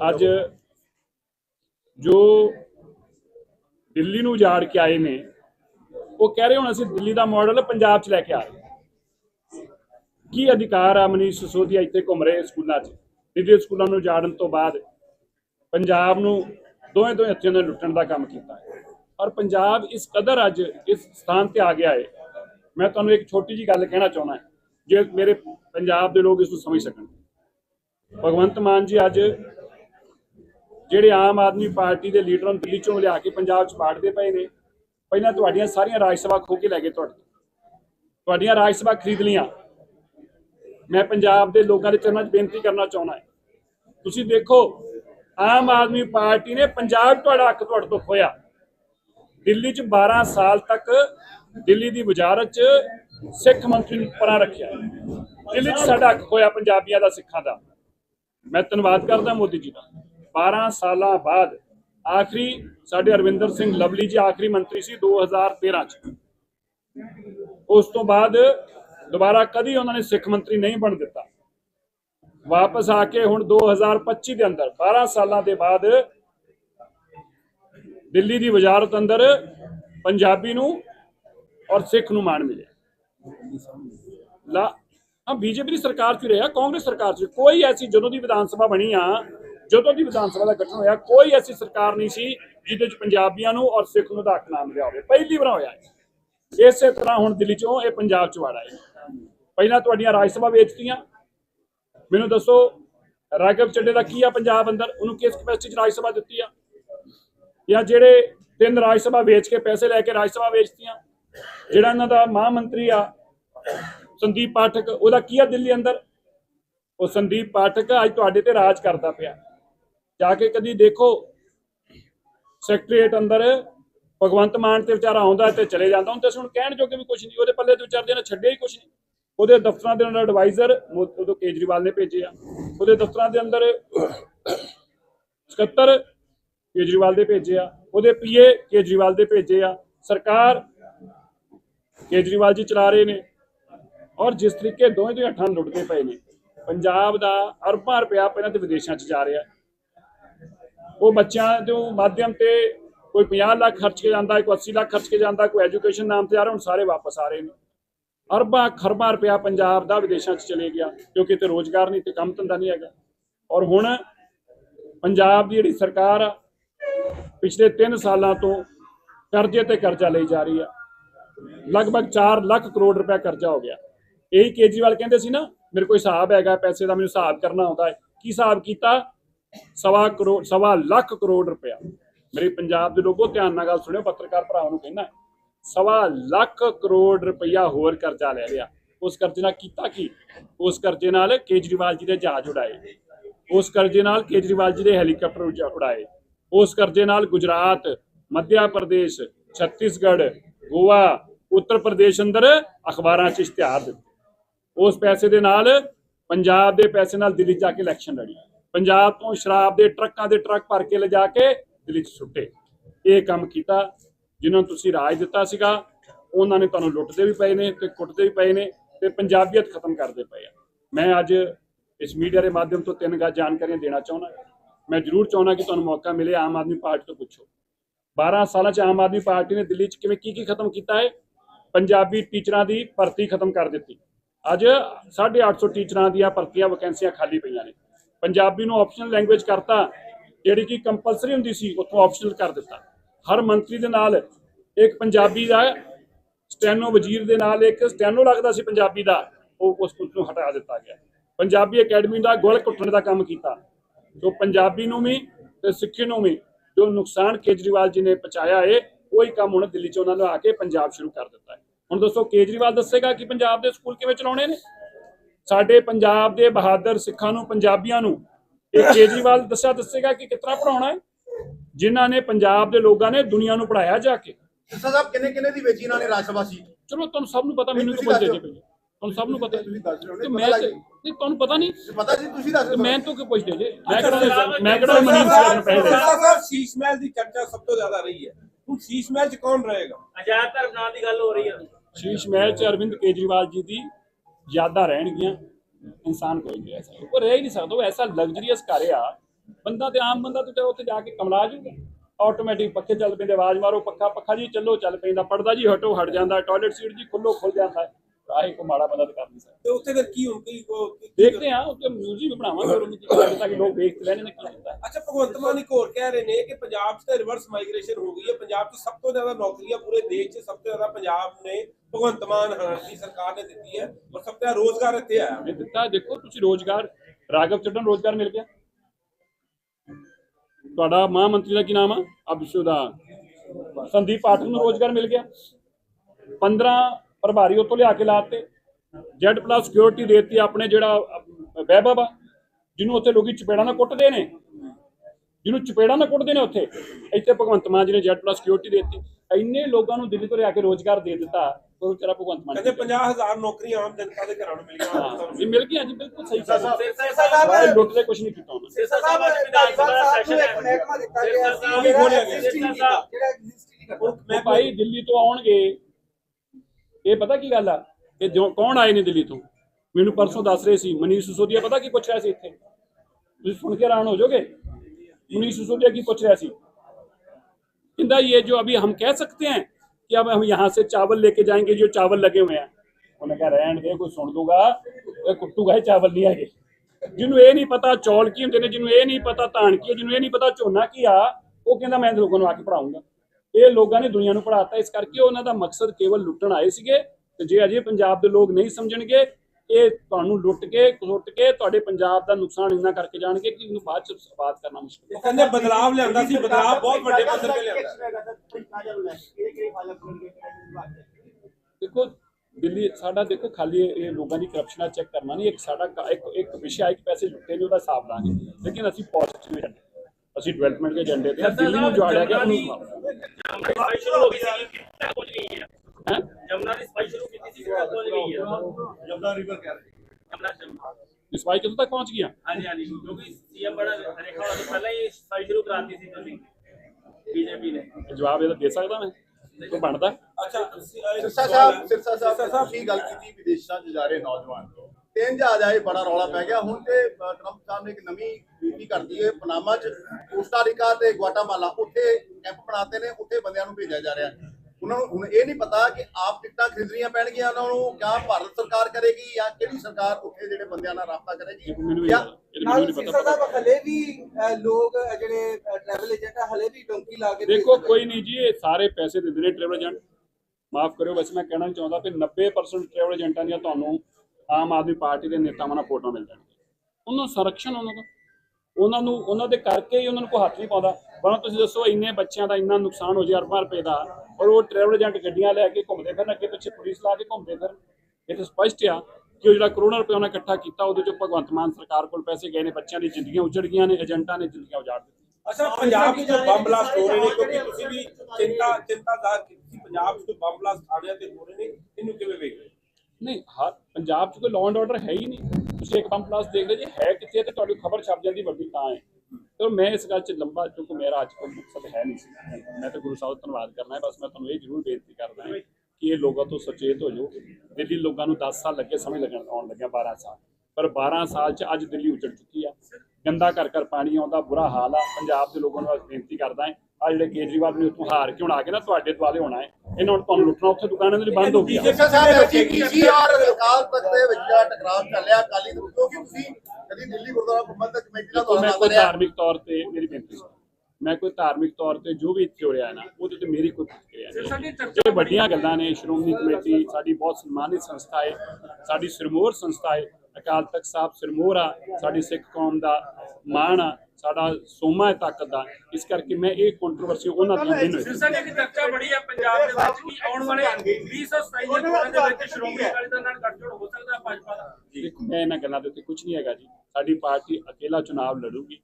ਅੱਜ ਜੋ ਦਿੱਲੀ ਨੂੰ ਉਜਾੜ ਕੇ ਆਏ ਨੇ, ਉਹ ਕਹਿ ਰਹੇ ਹੁਣ ਅਸੀਂ ਦਿੱਲੀ ਦਾ ਮਾਡਲ ਪੰਜਾਬ 'ਚ ਲੈ ਕੇ ਆ ਰਹੇ ਕੀ ਅਧਿਕਾਰ ਆ ਮਨੀਸ਼ ਸਿਸੋਦੀਆ ਇੱਥੇ ਘੁੰਮ ਰਹੇ ਸਕੂਲਾਂ 'ਚ? ਦਿੱਲੀ ਸਕੂਲਾਂ ਨੂੰ ਜਾੜਨ ਤੋਂ ਬਾਅਦ ਪੰਜਾਬ ਨੂੰ ਦੋਵੇਂ ਦੋਵੇਂ ਹੱਥਾਂ ਨਾਲ ਲੁੱਟਣ ਦਾ ਕੰਮ ਕੀਤਾ ਹੈ। ਔਰ ਪੰਜਾਬ ਇਸ ਕਦਰ ਅੱਜ ਇਸ ਸਥਾਨ ਤੇ ਆ ਗਿਆ ਹੈ। ਮੈਂ ਤੁਹਾਨੂੰ ਇੱਕ ਛੋਟੀ ਜੀ ਗੱਲ ਕਹਿਣਾ ਚਾਹੁੰਦਾ ਜੇ ਮੇਰੇ ਪੰਜਾਬ ਦੇ ਲੋਕ ਇਸ ਨੂੰ ਸਮਝ ਸਕਣ। ਭਗਵੰਤ ਮਾਨ ਜੀ ਅੱਜ ਜਿਹੜੇ ਆਮ ਆਦਮੀ ਪਾਰਟੀ ਦੇ ਲੀਡਰਾਂ ਨੂੰ ਦਿੱਲੀ ਚੋਂ ਲਿਆ ਕੇ ਪੰਜਾਬ 'ਚ ਬਾੜਦੇ ਪਏ ਨੇ, ਪਹਿਲਾਂ ਤੁਹਾਡੀਆਂ ਸਾਰੀਆਂ ਰਾਜ ਸਭਾ ਖੋ ਕੇ ਲੈ ਗਏ ਤੁਹਾਡੇ ਤੋਂ। ਤੁਹਾਡੀਆਂ ਰਾਜ ਸਭਾ ਖਰੀਦ ਲੀਆਂ ਮੈਂ ਪੰਜਾਬ ਦੇ ਲੋਕਾਂ ਦੇ ਚਰਨਾਂ 'ਚ ਬੇਨਤੀ ਕਰਨਾ ਚਾਹੁੰਦਾ ਤੁਸੀਂ ਦੇਖੋ, ਆਮ ਆਦਮੀ ਪਾਰਟੀ ਨੇ ਪੰਜਾਬ ਤੁਹਾਡਾ ਹੱਕ ਤੁਹਾਡੇ ਤੋਂ ਖੋਇਆ ਦਿੱਲੀ 'ਚ 12 ਸਾਲ ਤੱਕ ਦਿੱਲੀ ਦੀ ਵਜ਼ਾਰਤ 'ਚ ਸਿੱਖ ਮੰਤਰੀ ਨੂੰ ਪਰਾਂ ਰੱਖਿਆ। ਦਿੱਲੀ 'ਚ ਸਾਡਾ ਹੱਕ ਖੋਇਆ ਪੰਜਾਬੀਆਂ ਦਾ, ਸਿੱਖਾਂ ਦਾ। ਮੈਂ ਧੰਨਵਾਦ ਕਰਦਾ ਮੋਦੀ ਜੀ ਦਾ। 12 ਸਾਲਾਂ ਬਾਅਦ ਆਖਰੀ ਸਾਡੇ ਅਰਵਿੰਦਰ ਸਿੰਘ ਲਵਲੀ ਜੀ ਆਖਰੀ ਮੰਤਰੀ ਸੀ 2013 ਚ। ਉਸ ਤੋਂ ਬਾਅਦ ਦੁਬਾਰਾ ਕਦੀ ਉਹਨਾਂ ਨੇ ਸਿੱਖ ਮੰਤਰੀ ਨਹੀਂ ਬਣ ਦਿੱਤਾ। ਵਾਪਸ ਆ ਕੇ ਹੁਣ 2025 ਦੇ ਅੰਦਰ 12 ਸਾਲਾਂ ਦੇ ਬਾਅਦ ਦਿੱਲੀ ਦੀ ਵਜ਼ਾਰਤ ਅੰਦਰ ਪੰਜਾਬੀ ਨੂੰ ਔਰ ਸਿੱਖ ਨੂੰ ਮਾਣ ਮਿਲਿਆ ਲਾ, ਹਾਂ, ਬੀਜੇਪੀ ਦੀ ਸਰਕਾਰ ਚ ਰਿਹਾ, ਕਾਂਗਰਸ ਸਰਕਾਰ ਚ ਕੋਈ ਐਸੀ, ਜਦੋਂ ਦੀ ਵਿਧਾਨ ਸਭਾ ਬਣੀ ਆ, ਜਦੋਂ ਦੀ ਵਿਧਾਨ ਸਭਾ ਦਾ ਗਠਨ ਹੋਇਆ, ਕੋਈ ਐਸੀ ਸਰਕਾਰ ਨਹੀਂ ਸੀ ਜਿਹਦੇ 'ਚ ਪੰਜਾਬੀਆਂ ਨੂੰ ਔਰ ਸਿੱਖ ਨੂੰ ਦਾ ਹੱਕ ਨਾ ਮਿਲਿਆ ਹੋਵੇ। ਪਹਿਲੀ ਵਾਰ ਹੋਇਆ ਇਸੇ ਤਰ੍ਹਾਂ ਹੁਣ ਦਿੱਲੀ ਚੋਂ ਇਹ ਪੰਜਾਬ ਚ ਵਾੜਾ ਹੈ। ਪਹਿਲਾਂ ਤੁਹਾਡੀਆਂ ਰਾਜ ਸਭਾ ਵੇਚਤੀਆਂ। ਮੈਨੂੰ ਦੱਸੋ, ਰਾਘਵ ਚੱਡੇ ਦਾ ਕੀ ਆ ਪੰਜਾਬ ਅੰਦਰ? ਉਹਨੂੰ ਕਿਸ ਕਪੈਸਿਟੀ ਚ ਰਾਜ ਸਭਾ ਦਿੱਤੀ ਆ? ਜਾਂ ਜਿਹੜੇ ਤਿੰਨ ਰਾਜ ਸਭਾ ਵੇਚ ਕੇ ਪੈਸੇ ਲੈ ਕੇ ਰਾਜ ਸਭਾ ਵੇਚਤੀਆਂ, ਜਿਹੜਾ ਇਹਨਾਂ ਦਾ ਮਹਾ ਮੰਤਰੀ ਆ, ਸੰਦੀਪ ਪਾਠਕ, ਉਹਦਾ ਕੀ ਆ ਦਿੱਲੀ ਅੰਦਰ? ਉਹ ਸੰਦੀਪ ਪਾਠਕ ਅੱਜ ਤੁਹਾਡੇ ਤੇ ਰਾਜ ਕਰਦਾ ਪਿਆ। ਜਾ ਕੇ ਕਦੀ ਦੇਖੋ ਸੈਕਟਰੀਏਟ ਅੰਦਰ ਭਗਵੰਤ ਮਾਨ ਤੇ ਵਿਚਾਰਾ ਆਉਂਦਾ ਤੇ ਚਲੇ ਜਾਂਦਾ ਹੁਣ ਤੇ ਹੁਣ ਕਹਿਣ ਜੋਗੇ ਵੀ ਕੁਝ ਨਹੀਂ, ਉਹਦੇ ਪੱਲੇ ਤੇ ਵਿਚਾਰਦੇ ਨੇ ਛੱਡਿਆ ਹੀ ਕੁਝ ਨਹੀਂ। ਉਹਦੇ ਦਫ਼ਤਰਾਂ ਦੇ ਅੰਦਰ ਐਡਵਾਈਜ਼ਰ ਉਦੋਂ ਕੇਜਰੀਵਾਲ ਨੇ ਭੇਜੇ ਆ। ਉਹਦੇ ਦਫ਼ਤਰਾਂ ਦੇ ਅੰਦਰ ਸਕੱਤਰ ਕੇਜਰੀਵਾਲ ਦੇ ਭੇਜੇ ਆ, ਉਹਦੇ ਪੀਏ ਕੇਜਰੀਵਾਲ ਦੇ ਭੇਜੇ ਆ, ਸਰਕਾਰ ਕੇਜਰੀਵਾਲ ਜੀ ਚਲਾ ਰਹੇ ਨੇ ਔਰ ਜਿਸ ਤਰੀਕੇ ਦੋਵੇਂ ਦੋਵੇਂ ਹੱਥਾਂ ਲੁੱਟਦੇ ਪਏ ਨੇ, ਪੰਜਾਬ ਦਾ ਅਰਬਾਂ ਰੁਪਇਆ ਪਹਿਲਾਂ ਤੇ ਵਿਦੇਸ਼ਾਂ 'ਚ ਜਾ ਰਿਹਾ। ਉਹ ਬੱਚਿਆਂ ਦੇ ਮਾਧਿਅਮ ਤੇ ਕੋਈ 50 ਲੱਖ ਖਰਚ ਕੇ ਜਾਂਦਾ, ਕੋਈ 80 ਲੱਖ ਖਰਚ ਕੇ ਜਾਂਦਾ, ਕੋਈ ਐਜੂਕੇਸ਼ਨ ਨਾਮ ਤੇ ਆ ਰਿਹਾ, ਹੁਣ ਸਾਰੇ ਵਾਪਸ ਆ ਰਹੇ ਨੇ। ਅਰਬਾਂ ਖਰਬਾਂ ਰੁਪਇਆ ਪੰਜਾਬ ਦਾ ਵਿਦੇਸ਼ਾਂ 'ਚ ਚਲੇ ਗਿਆ, ਕਿਉਂਕਿ ਤੇ ਰੋਜ਼ਗਾਰ ਨਹੀਂ ਤੇ ਕੰਮ ਧੰਦਾ ਨਹੀਂ ਹੈਗਾ। ਔਰ ਹੁਣ ਪੰਜਾਬ ਦੀ ਜਿਹੜੀ ਸਰਕਾਰ ਆ ਪਿਛਲੇ 3 ਸਾਲਾਂ ਤੋਂ ਕਰਜ਼ੇ ਤੇ ਕਰਜ਼ਾ ਲਈ ਜਾ ਰਹੀ ਆ। ਲਗਭਗ 4 ਲੱਖ ਕਰੋੜ ਰੁਪਏ ਕਰਜ਼ਾ ਹੋ ਗਿਆ। ਇਹੀ ਕੇਜਰੀਵਾਲ ਕਹਿੰਦੇ ਸੀ ਨਾ, ਮੇਰੇ ਕੋਲ ਹਿਸਾਬ ਹੈਗਾ, ਪੈਸੇ ਦਾ ਮੈਨੂੰ ਹਿਸਾਬ ਕਰਨਾ ਆਉਂਦਾ ਹੈ। ਕੀ ਹਿਸਾਬ ਕੀਤਾ? ਸਵਾ ਕਰੋੜ ਸਵਾ ਲੱਖ ਕਰੋੜ ਰੁਪਇਆ। ਮੇਰੇ ਪੰਜਾਬ ਦੇ ਲੋਕੋ ਧਿਆਨ ਨਾਲ ਗੱਲ ਸੁਣਿਓ, ਪੱਤਰਕਾਰ ਭਰਾਵਾਂ ਨੂੰ ਕਹਿੰਦਾ ਸਵਾ ਲੱਖ ਕਰੋੜ ਰੁਪਇਆ ਹੋਰ ਕਰਜ਼ਾ ਲੈ ਲਿਆ। ਉਸ ਕਰਜ਼ੇ ਨਾਲ ਕੀਤਾ ਕੀ? ਉਸ ਕਰਜ਼ੇ ਨਾਲ ਕੇਜਰੀਵਾਲ ਜੀ ਦੇ ਜਹਾਜ਼ ਉਡਾਏ। ਉਸ ਕਰਜ਼ੇ ਨਾਲ ਕੇਜਰੀਵਾਲ ਜੀ ਦੇ ਹੈਲੀਕਾਪਟਰ ਉਡਾਏ। ਉਸ ਕਰਜ਼ੇ ਨਾਲ ਗੁਜਰਾਤ, ਮੱਧਿਆ ਪ੍ਰਦੇਸ਼, ਛੱਤੀਸਗੜ੍ਹ, ਗੋਆ, ਉੱਤਰ ਪ੍ਰਦੇਸ਼ ਅੰਦਰ ਅਖਬਾਰਾਂ 'ਚ ਇਸ਼ਤਿਹਾਰ ਦਿੱਤੇ। ਉਸ ਪੈਸੇ ਦੇ ਨਾਲ ਪੰਜਾਬ ਦੇ ਪੈਸੇ ਨਾਲ ਦਿੱਲੀ ਜਾ ਕੇ ਇਲੈਕਸ਼ਨ ਲੜੀ। ਪੰਜਾਬ ਤੋਂ ਸ਼ਰਾਬ ਦੇ ਟਰੱਕਾਂ ਦੇ ਟਰੱਕ ਭਰ ਕੇ ਲਿਜਾ ਕੇ ਦਿੱਲੀ 'ਚ ਸੁੱਟੇ। ਇਹ ਕੰਮ ਕੀਤਾ, ਜਿਨ੍ਹਾਂ ਨੂੰ ਤੁਸੀਂ ਰਾਜ ਦਿੱਤਾ ਸੀਗਾ, ਉਹਨਾਂ ਨੇ ਤੁਹਾਨੂੰ ਲੁੱਟਦੇ ਵੀ ਪਏ ਨੇ ਤੇ ਕੁੱਟਦੇ ਵੀ ਪਏ ਨੇ ਤੇ ਪੰਜਾਬੀਅਤ ਖਤਮ ਕਰਦੇ ਪਏ ਆ। ਮੈਂ ਅੱਜ ਇਸ ਮੀਡੀਆ ਦੇ ਮਾਧਿਅਮ ਤੋਂ ਤਿੰਨ ਗਾ ਜਾਣਕਾਰੀਆਂ ਦੇਣਾ ਚਾਹੁੰਦਾ ਮੈਂ ਜ਼ਰੂਰ ਚਾਹੁੰਦਾ ਕਿ ਤੁਹਾਨੂੰ ਮੌਕਾ ਮਿਲੇ ਆਮ ਆਦਮੀ ਪਾਰਟੀ ਤੋਂ ਪੁੱਛੋ। 12 ਸਾਲਾਂ ਚ ਆਮ ਆਦਮੀ ਪਾਰਟੀ ਨੇ ਦਿੱਲੀ ਚ ਕਿਵੇਂ ਕੀ ਕੀ ਖਤਮ ਕੀਤਾ ਹੈ? ਪੰਜਾਬੀ ਟੀਚਰਾਂ ਦੀ ਭਰਤੀ ਖਤਮ ਕਰ ਦਿੱਤੀ। ਅੱਜ 850 ਟੀਚਰਾਂ ਦੀਆਂ ਭਰਤੀਆਂ ਵੈਕੈਂਸੀਆਂ ਖਾਲੀ ਪਈਆਂ ਨੇ। ਪੰਜਾਬੀ ਨੂੰ ਆਪਸ਼ਨਲ ਲੈਂਗੁਏਜ ਕਰਤਾ, ਜਿਹੜੀ ਕਿ ਕੰਪਲਸਰੀ ਹੁੰਦੀ ਸੀ, ਉੱਥੋਂ ਆਪਸ਼ਨਲ ਕਰ ਦਿੱਤਾ। ਹਰ ਮੰਤਰੀ ਦੇ ਨਾਲ ਇੱਕ ਪੰਜਾਬੀ ਦਾ, ਸਟੈਨੋ ਵਜ਼ੀਰ ਦੇ ਨਾਲ ਇੱਕ ਸਟੈਨੋ ਲੱਗਦਾ ਸੀ ਪੰਜਾਬੀ ਦਾ, ਉਹ ਉਸ ਨੂੰ ਹਟਾ ਦਿੱਤਾ ਗਿਆ। ਪੰਜਾਬੀ ਅਕੈਡਮੀ ਦਾ ਗੋਲ ਕੁੱਟਣ ਦਾ ਕੰਮ ਕੀਤਾ। ਸੋ ਪੰਜਾਬੀ ਨੂੰ ਵੀ ਤੇ ਸਿੱਖੀ ਨੂੰ ਵੀ ਜੋ ਨੁਕਸਾਨ ਕੇਜਰੀਵਾਲ ਜੀ ਨੇ ਪਹੁੰਚਾਇਆ ਹੈ ਉਹੀ ਕੰਮ ਹੁਣ ਦਿੱਲੀ ਚ ਉਹਨਾਂ ਨੇ ਆ ਕੇ ਪੰਜਾਬ ਸ਼ੁਰੂ ਕਰ ਦਿੱਤਾ ਹੈ ਹੁਣ ਦੱਸੋ ਕੇਜਰੀਵਾਲ ਦੱਸੇਗਾ ਕਿ ਪੰਜਾਬ ਦੇ ਸਕੂਲ ਕਿਵੇਂ ਚਲਾਉਣੇ ਨੇ? ਸਾਡੇ ਪੰਜਾਬ ਦੇ ਬਹਾਦਰ ਸਿੱਖਾਂ ਨੂੰ ਪੰਜਾਬੀਆਂ ਨੂੰ ਇਹ ਕੇਜਰੀਵਾਲ ਦੱਸਿਆ ਦੱਸੇਗਾ ਕਿ ਕਿਤਨਾ ਪੜਾਉਣਾ ਹੈ ਜਿਨ੍ਹਾਂ ਨੇ ਪੰਜਾਬ ਦੇ ਲੋਕਾਂ ਨੇ ਦੁਨੀਆ ਨੂੰ ਪੜਾਇਆ ਜਾ ਕੇ। ਸਾਹਿਬ ਕਿੰਨੇ ਕਿੰਨੇ ਦੀ ਵੇਚੀ ਇਹਨਾਂ ਨੇ ਰਾਜ ਸਭਾ ਸੀ ਚਲੋ ਤੁਹਾਨੂੰ ਸਭ ਨੂੰ ਪਤਾ ਮੈਨੂੰ ਕਿਉਂ ਪੁੱਛਦੇ ਜੀ ਤੁਹਾਨੂੰ ਸਭ ਨੂੰ ਪਤਾ ਹੈ। ਤੁਸੀਂ ਦੱਸ ਰਹੇ ਹੋ ਮੈਂ ਨਹੀਂ ਤੁਹਾਨੂੰ ਪਤਾ ਨਹੀਂ। ਪਤਾ ਜੀ ਤੁਸੀਂ ਦੱਸ ਮੈਂ ਤੋਂ ਕਿਉਂ ਪੁੱਛਦੇ ਜੇ? ਮੈਂ ਕਿਹੜਾ ਮੈਂ ਕਿਹੜਾ ਮਨੀਸ਼ ਸਿੰਘ ਨੂੰ ਪੈਸੇ ਦੇ ਸਰ ਸ਼ੀਸ਼ ਮਹਿਲ ਦੀ ਚਰਚਾ ਸਭ ਤੋਂ ਜ਼ਿਆਦਾ ਰਹੀ ਹੈ। ਹੁਣ ਸ਼ੀਸ਼ ਮਹਿਲ ਚ ਕੌਣ ਰਹੇਗਾ? ਅਜਾਇਬ ਧਰਮ ਨਾਂ ਦੀ ਗੱਲ ਹੋ ਰਹੀ ਹੈ ਸ਼ੀਸ਼ ਮਹਿਲ ਚ ਅਰਵਿੰਦ ਕੇਜਰੀਵਾਲ ਜੀ ਦੀ ਯਾਦਾਂ ਰਹਿਣਗੀਆਂ। ਇਨਸਾਨ ਕੋਈ ਨਹੀਂ ਰਹਿ ਸਕਦਾ। ਉਹ ਰਹਿ ਹੀ ਨਹੀਂ ਸਕਦਾ। ਉਹ ਐਸਾ ਲਗਜ਼ਰੀਅਸ ਘਰ ਆ। ਬੰਦਾ ਤੇ ਆਮ ਬੰਦਾ ਤੇ ਉੱਥੇ ਜਾ ਕੇ ਕਮਲਾ ਜਾਊਗਾ ਆਟੋਮੈਟਿਕ ਪੱਖੇ ਚੱਲ ਪੈਂਦੇ ਆਵਾਜ਼ ਮਾਰੋ ਪੱਖਾ ਪੱਖਾ ਜੀ ਚੱਲੋ ਚੱਲ ਪੈਂਦਾ। ਪੜਦਾ ਜੀ ਹਟੋ ਹਟ ਜਾਂਦਾ। ਟਾਇਲਟ ਸੀਟ ਜੀ ਖੁੱਲੋ ਖੁੱਲ ਜਾਂਦਾ। ਆਏ ਕੋ ਮਾੜਾ ਬੰਦਾ ਤੇ ਕਰ ਨਹੀਂ ਸਕਦਾ। ਤੇ ਉੱਥੇ ਫਿਰ ਕੀ ਹੁਣ ਕੀ ਦੇਖਦੇ ਹਾਂ ਉੱਤੇ ਮਿਊਜ਼ੀਅਮ ਬਣਾਵਾਂਗੇ ਉਹਨੂੰ ਕੀ ਤਾਂ ਕਿ ਲੋਕ ਦੇਖ ਲੈਣੇ ਨੇ ਕੀ ਹੁੰਦਾ ਹੈ। ਅੱਛਾ ਭਗਵੰਤ ਮਾਨ ਇੱਕ ਹੋਰ ਕਹਿ ਰਹੇ ਨੇ ਕਿ ਪੰਜਾਬ 'ਚ ਤਾਂ ਰਿਵਰਸ ਮਾਈਗ੍ਰੇਸ਼ਨ ਹੋ ਗਈ ਹੈ। ਪੰਜਾਬ 'ਚ ਸਭ ਤੋਂ ਜ਼ਿਆਦਾ ਨੌਕਰੀਆਂ ਪੂਰੇ ਦੇਸ਼ 'ਚ ਸਭ ਤੋਂ ਜ਼ਿਆਦਾ ਪੰਜਾਬ ਨੇ ਭਗਵੰਤ ਮਾਨ ਹਾਂ ਦੀ ਸਰਕਾਰ ਨੇ ਦਿੱਤੀ ਹੈ ਔਰ ਸਭ ਤੋਂ ਜ਼ਿਆਦਾ ਰੋਜ਼ਗਾਰ ਇੱਥੇ ਆਇਆ। ਇਹ ਦਿੱਤਾ ਦੇਖੋ ਤੁਸੀਂ ਰੋਜ਼ਗਾਰ ਰਾਘਵ ਚੱਡਾ ਨੂੰ ਰੋਜ਼ਗਾਰ ਮਿਲ ਗਿਆ। ਤੁਹਾਡਾ ਮਹਾ ਮੰਤਰੀ ਦਾ ਕੀ ਨਾਮ ਆ? ਅਬਸ਼ੂ ਦਾ। ਸੰਦੀਪ ਪਾਠਕ ਨੂੰ ਰੋਜ਼ਗਾਰ ਮਿਲ ਗਿਆ। 15 ਪ੍ਰਭਾਰੀ ਉੱਥੋਂ ਲਿਆ ਕੇ ਲਾਤੇ। ਜੈਡ ਪਲੱਸ ਸਿਕਿਉਰਿਟੀ ਦੇਤੀ ਆਪਣੇ ਜਿਹੜਾ ਵੈਭਵ ਆ ਜਿਹਨੂੰ ਉੱਥੇ ਲੋਕੀ ਚਪੇੜਾਂ ਨਾਲ ਕੁੱਟਦੇ ਨੇ। ਜਿਹਨੂੰ ਚਪੇੜਾਂ ਨਾਲ ਕੁੱਟਦੇ ਨੇ ਉੱਥੇ। ਇੱਥੇ ਭਗਵੰਤ ਮਾਨ ਜੀ ਨੇ ਜੈਡ ਪਲੱਸ ਸਿਕਿਉਰਿਟੀ ਦੇਤੀ। ਇੰਨੇ ਲੋਕਾਂ ਨੂੰ ਦਿੱਲੀ ਤੋਂ ਲਿਆ ਕੇ ਰੋਜ਼ਗਾਰ ਦੇ ਦਿੱਤਾ ਉਹ ਵਿਚਾਰਾ ਭਗਵੰਤ ਮਾਨ ਕਹਿੰਦੇ 50000 ਨੌਕਰੀਆਂ ਆਮ ਜਨਤਾ ਦੇ ਘਰਾਂ ਨੂੰ ਮਿਲੀਆਂ ਇਹ ਮਿਲ ਗਿਆ ਜੀ ਬਿਲਕੁਲ ਸਹੀ ਸਾਹਿਬ ਸਾਹਿਬ ਸਿਰਸਾ ਸਾਹਿਬ। ਵਾਹ ਲੁੱਟਦੇ ਕੁਝ ਨਹੀਂ ਕੀਤਾ ਉਹਨਾਂ ਨੇ। ਸਿਰਸਾ ਸਾਹਿਬ ਅੱਜ ਵਿਧਾਨ ਸਭਾ ਦਾ ਸੈਸ਼ਨ ਹੈ। ਸਿਰਸਾ ਸਾਹਿਬ ਵੀ ਬੋਲਿਆ ਗਿਆ। ਸਿਰਸਾ ਸਾਹਿਬ ਉਹ ਭਾਈ ਦਿੱਲੀ ਤੋਂ ਆਉਣਗੇ। ਇਹ ਪਤਾ ਕੀ ਗੱਲ ਆ ਇਹ ਜੋ ਕੌਣ ਆਏ ਨੇ ਦਿੱਲੀ ਤੋਂ ਮੈਨੂੰ ਪਰਸੋਂ ਦੱਸ ਰਹੇ ਸੀ ਮਨੀਸ਼ ਸਿਸੋਦੀਆ ਪਤਾ ਕੀ ਪੁੱਛ ਰਿਹਾ ਸੀ ਇੱਥੇ ਤੁਸੀਂ ਸੁਣ ਕੇ ਹੈਰਾਨ ਹੋ ਜਾਓਗੇ मनीष सिसोदिया की पूछ रहा सी कहता ये जो अभी हम कह सकते हैं कि अब हम यहाँ से चावल लेके जाएंगे जो चावल लगे हुए हैं उन्होंने कहा रहन दे कोई सुन दूंगा ये कुट्टू का ही चावल नहीं है ये ਜਿਹਨੂੰ ਇਹ ਨਹੀਂ ਪਤਾ ਚੌਲ ਕੀ ਹੁੰਦੇ ਨੇ ਜਿਹਨੂੰ ਇਹ ਨਹੀਂ ਪਤਾ ਧਾਨ ਕੀ ਹੈ ਜਿਹਨੂੰ ਇਹ ਨਹੀਂ ਪਤਾ ਝੋਨਾ ਕੀ ਆ ਉਹ ਕਹਿੰਦਾ ਮੈਂ ਲੋਕਾਂ ਨੂੰ ਆ ਕੇ ਪੜਾਉਂਗਾ ਇਹ ਲੋਕਾਂ ਨੇ ਦੁਨੀਆ ਨੂੰ ਪੜਾਤਾ ਇਸ ਕਰਕੇ ਉਹਨਾਂ ਦਾ ਮਕਸਦ ਕੇਵਲ ਲੁੱਟਣ ਆਏ ਸੀਗੇ ਤੇ ਜੇ ਅਜੇ ਪੰਜਾਬ ਦੇ ਲੋਕ ਨਹੀਂ ਸਮਝਣਗੇ ਇਹ ਤੁਹਾਨੂੰ ਲੁੱਟ ਕੇ ਲੁੱਟ ਕੇ ਤੁਹਾਡੇ ਪੰਜਾਬ ਦਾ ਨੁਕਸਾਨ ਇੰਨਾ ਕਰਕੇ ਜਾਣਗੇ ਕਿ ਇਹਨੂੰ ਬਾਅਦ ਚ ਬਾਤ ਕਰਨਾ ਮੁਸ਼ਕਿਲ ਹੈ। ਕਹਿੰਦੇ ਬਦਲਾਵ ਲਿਆਂਦਾ ਸੀ ਬਦਲਾਵ ਬਹੁਤ ਵੱਡੇ ਪੱਧਰ ਤੇ ਲਿਆਂਦਾ। ਦੇਖੋ ਦਿੱਲੀ ਸਾਡਾ ਦੇਖੋ ਖਾਲੀ ਇਹ ਲੋਕਾਂ ਦੀ ਕਰਪਸ਼ਨਾਂ ਚੈੱਕ ਕਰਨਾ ਨਹੀਂ ਇੱਕ ਸਾਡਾ ਇੱਕ ਇੱਕ ਵਿਸ਼ਾ ਹੈ ਕਿ ਪੈਸੇ ਲੁੱਟੇ ਨੇ ਉਹਦਾ ਹਿਸਾਬ ਲਾਂਗੇ ਲੇਕਿਨ ਅਸੀਂ ਪੋਜ਼ਿਟਿਵ ਏਜੰਡੇ ਅਸੀਂ ਡਿਵੈਲਪਮੈਂਟ ਦੇ ਏਜੰਡੇ ਤੇ ਹਾਂ। ਦਿੱਲੀ ਨੂੰ ਜੁਆੜਿਆ ਗਿਆ ਉਹਨੂੰ ਸਫ਼ਾਈ ਸ਼ੁਰੂ ਹੋ ਗਈ ਸੀ ਕਿੱਥੇ ਪਹੁੰਚ ਗਈ ਹੈ। ਹੈਂ? ਜਮਨਾ ਦੀ ਸਫ਼ਾਈ ਸ਼ੁਰੂ ਕੀਤੀ ਸੀ ਕਿੱਥੇ ਪਹੁੰਚ ਗਈ ਹੈ। ਜਮਨਾ ਰਿਵਰ ਕਹਿ ਰਹੇ ਜਮਨਾ ਸ਼ਰਮਾ ਸਫ਼ਾਈ ਕਿੱਥੋਂ ਤੱਕ ਪਹੁੰਚ ਗਿਆ ਹਾਂਜੀ ਹਾਂਜੀ ਕਿਉਂਕਿ ਸੀਐਮ ਬੜਾ ਰੇਖਾ ਵਾਲਾ ਤੋਂ ਪਹਿਲਾਂ ਹੀ ਸਫ਼ਾਈ ਸ਼ੁਰੂ ਕਰਾਤੀ ਸੀ ਤੁਸੀਂ ਬੀਜੇਪੀ ਨੇ। ਇਹ ਜਵਾਬ ਇਹਦਾ ਦੇ ਸਕਦਾ ਮੈਂ? ਕੋਈ ਬਣਦਾ? ਅੱਛਾ ਸਿਰਸਾ ਸਾਹਿਬ ਸਿਰਸਾ ਸਾਹਿਬ ਤੁਸੀਂ ਗੱਲ ਕੀਤੀ ਵਿਦੇਸ਼ਾਂ 'ਚ ਜਾ ਰਹੇ ਨੌਜਵਾਨ ਤਿੰਨ ਜਹਾਜ਼ ਆਏ ਬੜਾ ਰੌਲਾ ਪੈ ਗਿਆ। ਹੁਣ ਤੇ ਅ, ਟਰੰਪ ਸਾਹਿਬ ਨੇ ਇੱਕ ਨਵੀਂ ਨੀਤੀ ਕਰਦੀ ਹੈ ਪਨਾਮਾ 'ਚ ਕੋਸਟਾ ਰੀਕਾ ਤੇ ਗੁਆਟਾਮਾਲਾ ਉੱਥੇ ਕੈਂਪ ਬਣਾਤੇ ਨੇ ਉੱਥੇ ਬੰਦਿਆਂ ਨੂੰ ਭੇਜਿਆ ਜਾ ਰਿਹਾ ਉਹਨਾਂ ਨੂੰ ਹੁਣ ਇਹ ਨਹੀਂ ਪਤਾ ਕਿ ਆਪ ਟਿਕਟਾਂ ਖਰੀਦਣੀਆਂ ਪੈਣਗੀਆਂ ਉਹਨਾਂ ਨੂੰ ਜਾਂ ਭਾਰਤ ਸਰਕਾਰ ਕਰੇਗੀ ਜਾਂ ਕਿਹੜੀ ਸਰਕਾਰ ਉੱਥੇ ਜਿਹੜੇ ਬੰਦਿਆਂ ਨਾਲ ਰਾਬਤਾ ਕਰੇਗੀ ਜਾਂ ਨਾਲ ਪਤਾ ਸਾਹਿਬ ਹਲੇ ਵੀ ਲੋਕ ਜਿਹੜੇ ਟਰੈਵਲ ਏਜੰਟ ਆ ਹਲੇ ਵੀ ਡੋਂਕੀ ਲਾ ਕੇ ਦੇਖੋ ਕੋਈ ਨਹੀਂ ਜੀ ਇਹ ਸਾਰੇ ਪੈਸੇ ਦਿੰਦੇ ਨੇ ਟਰੈਵਲ ਏਜੰਟ ਮਾਫ ਕਰਿਓ ਵੈਸੇ ਮੈਂ ਕਹਿਣਾ ਚਾਹੁੰਦਾ ਕਿ 90% ਟਰੈਵਲ ਏਜੰਟਾਂ ਦੀਆਂ ਤੁਹਾਨੂੰ ਆਮ ਆਦਮੀ ਪਾਰਟੀ ਦੇ ਨੇਤਾਵਾਂ ਨਾਲ ਫੋਟੋਆਂ ਮਿਲ ਜਾਣਗੀਆਂ। ਉਹਨਾਂ ਸੰਰਕਸ਼ਣ ਉਹਨਾਂ ਦਾ ਉਹਨਾਂ ਨੂੰ ਉਹਨਾਂ ਦੇ ਕਰਕੇ ਹੀ ਉਹਨਾਂ ਨੂੰ ਕੋਈ ਹੱਥ ਨਹੀਂ ਪਾਉਂਦਾ। ਬਣਾ ਤੁਸੀਂ ਦੱਸੋ ਇੰਨੇ ਬੱਚਿਆਂ ਦਾ ਇੰਨਾ ਨੁਕਸਾਨ ਹੋ ਜੇ ਅਰਬਾਂ ਰੁਪਏ ਦਾ ਔਰ ਉਹ ਟਰੈਵਲ ਏਜੰਟ ਗੱਡੀਆਂ ਲੈ ਕੇ ਘੁੰਮਦੇ ਫਿਰਨ ਅੱਗੇ ਪਿੱਛੇ ਪੁਲਿਸ ਲਾ ਕੇ ਘੁੰਮਦੇ ਫਿਰਨ। ਇਹ ਤਾਂ ਸਪਸ਼ਟ ਆ ਕਿ ਉਹ ਜਿਹੜਾ ਕਰੋੜਾਂ ਰੁਪਏ ਉਹਨਾਂ ਇਕੱਠਾ ਕੀਤਾ ਉਹਦੇ ਚੋਂ ਭਗਵੰਤ ਮਾਨ ਸਰਕਾਰ ਕੋਲ ਪੈਸੇ ਗਏ ਨੇ ਬੱਚਿਆਂ ਦੀ ਜ਼ਿੰਦਗੀਆਂ ਉਜੜ ਗਈਆਂ ਨੇ ਏਜੰਟਾਂ ਨੇ ਜ਼ਿੰਦਗੀਆਂ ਉਜਾੜ ਦਿੱਤੀਆਂ। ਅੱਛਾ ਪੰਜਾਬ ਵਿੱਚ ਜੋ ਬੰਬ ਬਲਾਸਟ ਹੋ ਰਹੇ ਨੇ ਕਿਉਂਕਿ ਤੁਸੀਂ ਵੀ ਚਿੰਤਾ ਚਿੰਤਾ ਕੀਤੀ ਸੀ ਪੰਜਾਬ ਵਿੱਚ ਜੋ ਬੰਬ ਬਲਾਸਟ ਥਾਣਿਆਂ ਤੇ ਹੋ ਰਹੇ ਨੇ ਇਹਨੂੰ ਕਿਵੇਂ ਵੇਖ ਰਹੇ ਹੋ? ਨਹੀਂ ਹਰ ਪੰਜਾਬ 'ਚ ਕੋਈ ਲਾਅ ਐਂਡ ਆਰਡਰ ਹੈ ਹੀ ਨਹੀਂ। ਤੁਸੀਂ ਇੱਕ ਪੰਪ ਪਲਸ ਦੇਖ ਰਹੇ ਜੀ, ਹੈ ਕਿੱਥੇ ਤੇ ਤੁਹਾਡੀ ਖਬਰ ਛਪ ਜਾਂਦੀ, ਵੱਡੀ ਤਾਂ ਹੈ। ਤੇ ਮੈਂ ਇਸ ਗੱਲ 'ਚ ਲੰਬਾ ਕਿਉਂਕਿ ਮੇਰਾ ਅੱਜ ਕੋਈ ਮਕਸਦ ਹੈ ਨਹੀਂ ਸੀ। ਮੈਂ ਤਾਂ ਗੁਰੂ ਸਾਹਿਬ ਦਾ ਧੰਨਵਾਦ ਕਰਨਾ ਹੈ, ਬਸ ਮੈਂ ਤੁਹਾਨੂੰ ਇਹ ਜ਼ਰੂਰ ਬੇਨਤੀ ਕਰਦਾ ਹਾਂ ਕਿ ਇਹ ਲੋਕਾਂ ਤੋਂ ਸੁਚੇਤ ਹੋ ਜਾਓ। ਦਿੱਲੀ ਲੋਕਾਂ ਨੂੰ 10 ਸਾਲ ਲੱਗੇ ਸਮਝ ਲੱਗਣ, ਆਉਣ ਲੱਗਿਆ 12 ਸਾਲ। ਪਰ 12 ਸਾਲ 'ਚ ਅੱਜ ਦਿੱਲੀ ਉਜੜ ਚੁੱਕੀ ਆ। ਗੰਦਾ ਘਰ ਘਰ ਪਾਣੀ ਆਉਂਦਾ, ਬੁਰਾ ਹਾਲ ਆ। ਪੰਜਾਬ ਦੇ ਲੋਕਾਂ ਨੂੰ ਅੱਜ ਬੇਨਤੀ ਕਰਦਾ ਹਾਂ ਆ ਜਿਹੜੇ ਕੇਜਰੀਵਾਲ ਨੇ ਉੱਥੋਂ ਹਾਰ ਕੇ ਹੁਣ ਆ ਕੇ ਨਾ ਤੁਹਾਡੇ ਦੁਆਲੇ ਹੋਣਾ ਹੈ। ਇਹਨਾਂ ਨੂੰ ਤੁਹਾਨੂੰ ਲੁੱਟਣਾ ਉੱਥੇ ਦੁਕਾਨਾਂ ਦੇ ਲਈ ਬੰਦ ਹੋ ਗਈਆਂ ਸਿਰਸਾ ਸਾਹਿਬ ਐਸਜੀਪੀਸੀ ਔਰ ਅਕਾਲ ਤਖਤ ਦੇ ਵਿੱਚ ਜਿਹੜਾ ਟਕਰਾਅ ਚੱਲਿਆ ਅਕਾਲੀ ਦਲ ਕਿਉਂਕਿ ਤੁਸੀਂ ਕਦੀ ਦਿੱਲੀ ਗੁਰਦੁਆਰਾ ਪ੍ਰਬੰਧਕ ਕਮੇਟੀ ਦਾ ਮੈਂ ਕੋਈ ਧਾਰਮਿਕ ਤੌਰ ਤੇ ਮੇਰੀ ਬੇਨਤੀ ਮੈਂ ਕੋਈ ਧਾਰਮਿਕ ਤੌਰ ਤੇ ਜੋ ਵੀ ਇੱਥੇ ਹੋ ਰਿਹਾ ਹੈ ਨਾ ਉਹਦੇ ਤੇ ਮੇਰੀ ਕੋਈ ਪ੍ਰਤੀਕਿਰਿਆ ਨਹੀਂ ਇਹ ਵੱਡੀਆਂ ਗੱਲਾਂ ਨੇ ਸ਼੍ਰੋਮਣੀ ਕਮੇਟੀ ਸਾਡੀ ਬਹੁਤ ਸਨਮਾਨਿਤ ਸੰਸਥਾ ਹੈ ਸਾਡੀ ਸਿਰਮੌਰ ਸੰਸਥਾ ਹੈ ਅਕਾਲ ਤਖਤ ਸਾਹਿਬ ਸਿਰਮੌਰ ਆ ਸਾਡੀ ਸਿੱਖ ਕੌਮ ਦਾ ਮਾਣ ਆ ਸਾਡਾ ਸੋਮਾ ਹੈ ਤਾਕਤ ਦਾ। ਇਸ ਕਰਕੇ ਮੈਂ ਇਹ ਕੰਟਰੋਵਰਸੀ ਉਹਨਾਂ ਦੀਆਂ ਨਹੀਂ ਹੋਈ ਸਿਰਸਾ ਦੀ ਚਰਚਾ ਬੜੀ ਹੈ ਪੰਜਾਬ ਦੇ ਵਿੱਚ ਕਿ ਆਉਣ ਵਾਲੇ 2027 ਦੇ ਚੋਣਾਂ ਦੇ ਵਿੱਚ ਸ਼੍ਰੋਮਣੀ ਅਕਾਲੀ ਦਲ ਨਾਲ ਗੱਠਜੋੜ ਹੋ ਸਕਦਾ ਹੈ ਭਾਜਪਾ ਦਾ ਦੇਖੋ ਮੈਂ ਇਹਨਾਂ ਗੱਲਾਂ ਦੇ ਉੱਤੇ ਕੁਝ ਨਹੀਂ ਹੈਗਾ ਜੀ। ਸਾਡੀ ਪਾਰਟੀ ਅਕੇਲਾ ਚੁਣਾਵ ਲੜੂਗੀ।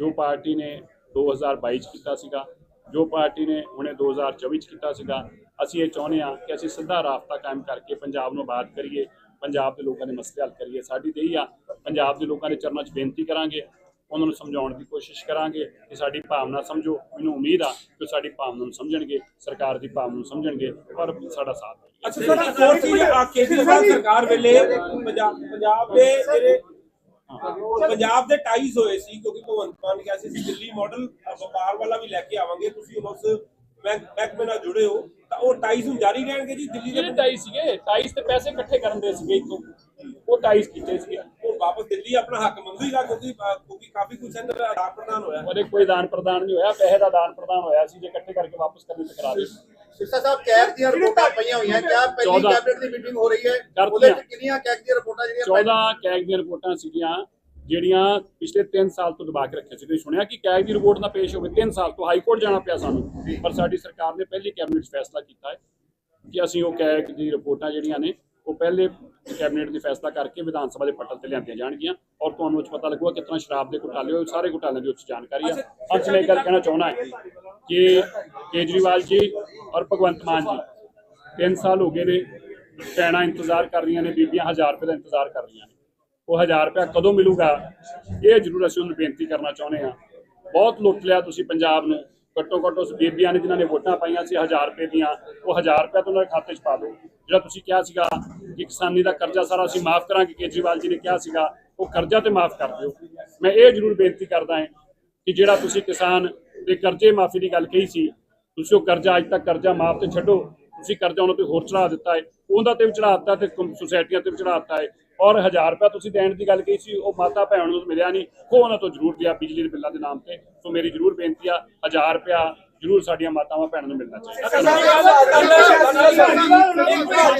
ਜੋ ਪਾਰਟੀ ਨੇ 2022 ਚ ਕੀਤਾ ਸੀਗਾ ਜੋ ਪਾਰਟੀ ਨੇ ਹੁਣੇ 2024 ਚ ਕੀਤਾ ਸੀਗਾ ਅਸੀਂ ਇਹ ਚਾਹੁੰਦੇ ਹਾਂ ਕਿ ਅਸੀਂ ਸਿੱਧਾ ਰਾਬਤਾ ਕਾਇਮ ਕਰਕੇ ਪੰਜਾਬ ਨੂੰ ਆਬਾਦ ਕਰੀਏ ਪੰਜਾਬ ਦੇ ਲੋਕਾਂ ਦੇ ਮਸਲੇ ਹੱਲ ਕਰੀਏ। ਸਾਡੀ ਤੇ ਇਹੀ ਆ ਪੰਜਾਬ ਦੇ ਲੋਕਾਂ ਦੇ ਚਰਨਾਂ 'ਚ ਬੇਨਤੀ ਕਰਾਂਗੇ। ਉਹਨਾਂ ਨੂੰ ਸਮਝਾਉਣ ਦੀ ਕੋਸ਼ਿਸ਼ ਕਰਾਂਗੇ ਕਿ ਸਾਡੀ ਭਾਵਨਾ ਸਮਝੋ। ਮੈਨੂੰ ਉਮੀਦ ਆ ਕਿ ਸਾਡੀ ਭਾਵਨਾ ਨੂੰ ਸਮਝਣਗੇ ਸਰਕਾਰ ਦੀ ਭਾਵਨਾ ਨੂੰ ਸਮਝਣਗੇ ਔਰ ਸਾਡਾ ਸਾਥ ਦੇਣਗੇ ਅੱਛਾ ਸਰ ਇੱਕ ਹੋਰ ਚੀਜ਼ ਆ? ਕੇਜਰੀਵਾਲ ਸਰਕਾਰ ਵੇਲੇ ਪੰਜਾਬ ਦੇ ਜਿਹੜੇ ਪੰਜਾਬ ਦੇ ਟਾਈਜ਼ ਹੋਏ ਸੀ ਕਿਉਂਕਿ ਭਗਵੰਤ ਮਾਨ ਨੇ ਕਿਹਾ ਸੀ ਅਸੀਂ ਦਿੱਲੀ ਮਾਡਲ ਵਪਾਰ ਵਾਲਾ ਵੀ ਲੈ ਕੇ ਆਵਾਂਗੇ ਤੁਸੀਂ ਉਸ ਬੈਂਕ ਮਹਿਕਮੇ ਨਾਲ ਜੁੜੇ ਹੋ। ਤਾਂ ਉਹ ਟਾਈਜ਼ ਹੁਣ ਜਾਰੀ ਰਹਿਣਗੇ ਜੀ ਦਿੱਲੀ ਦੇ ਟਾਈ ਸੀਗੇ ਟਾਈਸ ਤੇ ਪੈਸੇ ਇਕੱਠੇ ਕਰਨ ਦੇ ਸੀਗੇ ਇਤੋਂ ਉਹ ਟਾਈਸ ਕੀਤੇ ਸੀਗੇ। ਉਹ ਵਾਪਸ ਦਿੱਲੀ ਆਪਣਾ ਹੱਕ ਮੰਗੇਗਾ ਕਿਉਂਕਿ ਕਿਉਂਕਿ ਕਾਫੀ ਕੁਝ ਅੰਦਰ ਆਦਾਨ ਪ੍ਰਦਾਨ ਹੋਇਆ। ਉਹਦੇ ਕੋਈ ਦਾਨ ਪ੍ਰਦਾਨ ਨਹੀਂ ਹੋਇਆ ਪੈਸੇ ਦਾ ਦਾਨ ਪ੍ਰਦਾਨ ਹੋਇਆ ਸੀ ਜੇ ਇਕੱਠੇ ਕਰਕੇ ਵਾਪਸ ਕਰਨੇ ਤੇ ਕਰਾ ਦੇ। ਸਿਰਸਾ ਸਾਹਿਬ ਕੈਗ ਦੀਆਂ ਰਿਪੋਰਟਾਂ ਪਈਆਂ ਹੋਈਆਂ ਕਿਆ ਪਹਿਲੀ। ਕੈਬਨਿਟ ਦੀ ਮੀਟਿੰਗ ਹੋ ਰਹੀ ਹੈ। ਉਹਦੇ ਵਿੱਚ ਕਿੰਨੀਆਂ ਕੈਗ ਦੀਆਂ ਰਿਪੋਰਟਾਂ ਜਿਹੜੀਆਂ 14 ਕੈਗ ਦੀਆਂ ਰਿਪੋਰਟਾਂ ਸੀਗੀਆਂ ਜਿਹੜੀਆਂ ਪਿਛਲੇ 3 ਸਾਲ ਤੋਂ ਦਬਾ ਕੇ ਰੱਖਿਆ ਸੀ। ਤੁਸੀਂ ਸੁਣਿਆ ਕਿ ਕੈਗ ਦੀ ਰਿਪੋਰਟ ਨਾ ਪੇਸ਼ ਹੋਵੇ 3 ਸਾਲ ਤੋਂ ਹਾਈ ਕੋਰਟ ਜਾਣਾ ਪਿਆ ਸਾਨੂੰ। ਪਰ ਸਾਡੀ ਸਰਕਾਰ ਨੇ ਪਹਿਲੀ ਕੈਬਨਿਟ 'ਚ ਫੈਸਲਾ ਕੀਤਾ ਹੈ ਕਿ ਅਸੀਂ ਉਹ ਕੈਗ ਦੀ ਰਿਪੋਰਟਾਂ ਜਿਹੜੀਆਂ ਨੇ ਉਹ ਪਹਿਲੇ ਕੈਬਨਿਟ ਦੀ ਫੈਸਲਾ ਕਰਕੇ ਵਿਧਾਨ ਸਭਾ ਦੇ ਪੱਟਲ ਤੇ ਲਿਆਂਦੀਆਂ ਜਾਣਗੀਆਂ ਔਰ ਤੁਹਾਨੂੰ ਉਹ 'ਚ ਪਤਾ ਲੱਗੂਗਾ ਕਿਤਨਾ ਸ਼ਰਾਬ ਦੇ ਘੁਟਾਲੇ ਹੋਏ ਸਾਰੇ ਘੁਟਾਲਿਆਂ ਦੀ ਉੱਚ ਜਾਣਕਾਰੀ ਆ। ਅੱਜ ਮੈਂ ਗੱਲ ਕਹਿਣਾ ਚਾਹੁੰਦਾ ਹਾਂ ਕਿ ਕੇਜਰੀਵਾਲ ਜੀ ਔਰ ਭਗਵੰਤ ਮਾਨ ਜੀ 3 ਸਾਲ ਹੋ ਗਏ ਨੇ ਭੈਣਾਂ ਇੰਤਜ਼ਾਰ ਕਰ ਰਹੀਆਂ ਨੇ ਬੀਬੀਆਂ 1000 ਰੁਪਏ ਦਾ ਇੰਤਜ਼ਾਰ ਕਰ ਰਹੀਆਂ ਨੇ। ਉਹ 1000 ਰੁਪਏ ਕਦੋਂ ਮਿਲੂਗਾ ਇਹ ਜ਼ਰੂਰ ਅਸੀਂ ਉਹਨੂੰ ਬੇਨਤੀ ਕਰਨਾ ਚਾਹੁੰਦੇ ਹਾਂ। ਬਹੁਤ ਲੁੱਟ ਲਿਆ ਤੁਸੀਂ ਪੰਜਾਬ ਨੂੰ। ਘੱਟੋ ਘੱਟ ਉਸ ਬੀਬੀਆਂ ਨੇ ਜਿਨ੍ਹਾਂ ਨੇ ਵੋਟਾਂ ਪਾਈਆਂ ਸੀ 1000 ਰੁਪਏ ਦੀਆਂ, ਉਹ 1000 ਰੁਪਏ ਤੋਂ ਉਹਨਾਂ ਦੇ ਖਾਤੇ 'ਚ ਪਾ ਦਿਓ। ਜਿਹੜਾ ਤੁਸੀਂ ਕਿਹਾ ਸੀਗਾ ਕਿ ਕਿਸਾਨੀ ਦਾ ਕਰਜ਼ਾ ਸਾਰਾ ਅਸੀਂ ਮਾਫ ਕਰਾਂਗੇ, ਕੇਜਰੀਵਾਲ ਜੀ ਨੇ ਕਿਹਾ ਸੀਗਾ, ਉਹ ਕਰਜ਼ਾ ਤੇ ਮਾਫ ਕਰ ਦਿਓ। ਮੈਂ ਇਹ ਜ਼ਰੂਰ ਬੇਨਤੀ ਕਰਦਾ ਹਾਂ ਕਿ ਜਿਹੜਾ ਤੁਸੀਂ ਕਿਸਾਨ ਦੇ ਕਰਜ਼ੇ ਮਾਫੀ ਦੀ ਗੱਲ ਕਹੀ ਸੀ, ਤੁਸੀਂ ਉਹ ਕਰਜ਼ਾ ਅੱਜ ਤੱਕ ਕਰਜ਼ਾ ਮਾਫ ਤੇ ਛੱਡੋ। ਤੁਸੀਂ ਕਰਜ਼ਾ ਉਹਨਾਂ ਤੇ ਹੋਰ ਚੜਾ ਦਿੱਤਾ ਹੈ। ਉਹਦਾ ਤੇ ਵੀ ਚੜਾ ਤੇ ਸੁਸਾਇਟੀਆਂ ਤੇ ਵੀ ਚੜਾ ਹੈ। ਔਰ 1000 ਰੁਪਏ ਤੁਸੀਂ ਦੇਣ ਦੀ ਗੱਲ ਕਹੀ ਸੀ, ਉਹ ਮਾਤਾ ਭੈਣ ਨੂੰ ਮਿਲਿਆ ਨਹੀਂ। ਉਹ ਉਹਨਾਂ ਤੋਂ ਜ਼ਰੂਰ ਦਿਆ ਬਿਜਲੀ ਦੇ ਬਿੱਲਾਂ ਦੇ ਨਾਮ ਤੇ। ਸੋ ਮੇਰੀ ਜ਼ਰੂਰ ਬੇਨਤੀ ਆ 1000 ਰੁਪਿਆ ਜ਼ਰੂਰ ਸਾਡੀਆਂ ਮਾਤਾਵਾਂ ਭੈਣਾਂ ਨੂੰ ਮਿਲਣਾ ਚਾਹੀਦਾ।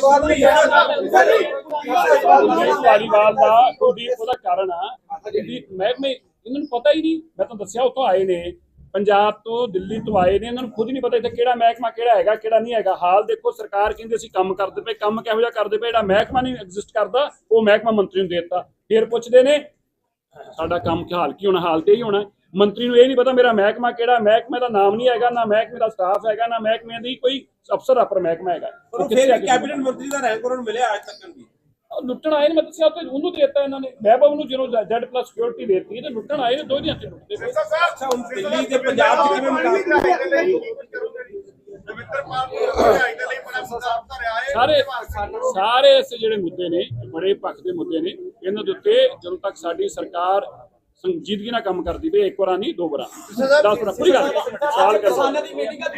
ਕੁਲਦੀਪ ਦਾ, ਕੁਲਦੀਪ, ਉਹਦਾ ਕਾਰਨ ਆ। ਕੁਲਦੀਪ ਮਹਿਕਮੇ ਇਹਨਾਂ ਨੂੰ ਪਤਾ ਹੀ ਨਹੀਂ। ਮੈਂ ਤੁਹਾਨੂੰ ਦੱਸਿਆ, ਉੱਥੋਂ ਆਏ ਨੇ। ਪੰਜਾਬ ਤੋਂ ਦਿੱਲੀ ਤੋਂ ਆਏ ਨੇ ਇਹਨਾਂ ਨੂੰ ਖੁਦ ਨਹੀਂ ਪਤਾ ਇੱਥੇ ਕਿਹੜਾ ਮਹਿਕਮਾ ਕਿਹੜਾ ਹੈਗਾ ਕਿਹੜਾ ਨਹੀਂ ਹੈਗਾ। ਹਾਲ ਦੇਖੋ ਸਰਕਾਰ ਕਹਿੰਦੀ ਅਸੀਂ ਕੰਮ ਕਰਦੇ ਪਏ ਕੰਮ ਕਿਹੋ ਜਿਹਾ ਕਰਦੇ ਪਏ ਜਿਹੜਾ ਮਹਿਕਮਾ ਨਹੀਂ ਐਗਜ਼ਿਸਟ ਕਰਦਾ ਉਹ ਮਹਿਕਮਾ ਮੰਤਰੀ ਨੂੰ ਦੇ ਦਿੱਤਾ। ਫਿਰ ਪੁੱਛਦੇ ਨੇ ਸਾਡਾ ਕੰਮ ਕੀ ਹਾਲ ਕੀ ਹੋਣਾ ਹਾਲ ਤੇ ਹੀ ਹੋਣਾ ਹੈ। ਮੰਤਰੀ ਨੂੰ ਇਹ ਨਹੀਂ ਪਤਾ ਮੇਰਾ ਮਹਿਕਮਾ ਕਿਹੜਾ ਮਹਿਕਮੇ ਦਾ ਨਾਮ ਨਹੀਂ ਹੈਗਾ ਨਾ ਮਹਿਕਮੇ ਦਾ ਸਟਾਫ ਹੈਗਾ ਨਾ ਮਹਿਕਮੇ ਦੀ ਕੋਈ ਅਫਸਰ ਅਪਰ ਮਹਿਕਮਾ ਹੈਗਾ। ਉਹ ਫਿਰ ਕੈਬਨਿਟ ਮੰਤਰੀ ਦਾ ਰੈਂਕ ਉਹਨਾਂ ਨੂੰ ਮਿਲਿਆ ਅੱਜ ਤੱਕ ਉਹ ਲੁੱਟਣ ਆਏ ਨੇ ਮੈਂ ਦੱਸਿਆ ਉੱਥੇ ਉਹਨੂੰ ਦੇ ਦਿੱਤਾ ਇਹਨਾਂ ਨੇ ਵੈਭਵ ਨੂੰ ਜਦੋਂ ਜ਼ੈਡ ਪਲੱਸ ਸਿਕਿਉਰਿਟੀ ਦੇਤੀ ਤੇ ਲੁੱਟਣ ਆਏ ਨੇ ਦੋ ਦਿਨਾਂ ਤੇ ਲੁੱਟਦੇ ਪਏ। ਅੱਛਾ ਹੁਣ ਦਿੱਲੀ ਤੇ ਪੰਜਾਬ ਚ ਕਿਵੇਂ ਮੁਕਾਬਲਾ ਰਵਿੰਦਰਪਾਲ ਨੂੰ ਰਿਹਾਈ ਦੇ ਲਈ ਬੜਾ ਮੁਕਾਬਲਾ ਰਿਹਾ ਹੈ ਸਾਰੇ ਸਾਰੇ ਐਸੇ ਜਿਹੜੇ ਮੁੱਦੇ ਨੇ ਬੜੇ ਪੱਖ ਦੇ ਮੁੱਦੇ ਨੇ ਇਹਨਾਂ ਦੇ ਉੱਤੇ ਜਦੋਂ ਤੱਕ ਸਾਡੀ ਸਰਕਾਰ ਸੰਜੀਦਗੀ ਨਾਲ ਕੰਮ ਕਰਦੀ ਪਈ ਇੱਕ ਵਾਰਾਂ ਨਹੀਂ ਦੋ ਵਾਰਾਂ। ਦਸ ਵਾਰਾਂ ਪੂਰੀ ਗੱਲ। ਸਾਲ ਕਰ। ਕਿਸਾਨਾਂ ਦੀ ਮੀਟਿੰਗ ਦਾ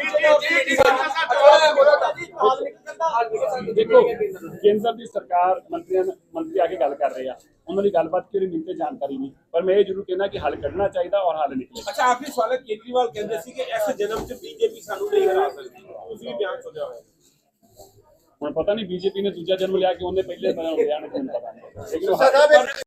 ਦੇਖੋ ਕੇਂਦਰ ਦੀ ਸਰਕਾਰ ਮੰਤਰੀਆਂ ਮੰਤਰੀ ਆ ਕੇ ਗੱਲ ਕਰ ਰਹੇ ਆ। ਉਹਨਾਂ ਦੀ ਗੱਲਬਾਤ ਕਿਹੜੀ ਮਿਲ ਤੇ ਜਾਣਕਾਰੀ ਨਹੀਂ। ਪਰ ਮੈਂ ਇਹ ਜ਼ਰੂਰ ਕਹਿਣਾ ਕਿ ਹੱਲ ਕੱਢਣਾ ਚਾਹੀਦਾ ਔਰ ਹੱਲ ਨਿਕਲੇ ਅੱਛਾ ਆਖਰੀ ਸਵਾਲ ਹੈ ਕੇਜਰੀਵਾਲ ਕਹਿੰਦੇ ਸੀ ਕਿ ਇਸ ਜਨਮ ਚ ਬੀਜੇਪੀ ਸਾਨੂੰ ਨਹੀਂ ਹਰਾ ਸਕਦੀ। ਤੁਸੀਂ ਵੀ ਬਿਆਨ ਸੁਣਿਆ ਹੋਇਆ। ਹੁਣ ਪਤਾ ਨਹੀਂ ਬੀਜੇਪੀ ਨੇ ਦੂਜਾ ਜਨਮ ਲਿਆ ਕਿ ਉਹਨੇ ਪਹਿਲੇ ਬਣਾ ਲਿਆ ਨਾ ਮੈਨੂੰ ਪਤਾ ਨਹੀਂ। ਲੇਕਿਨ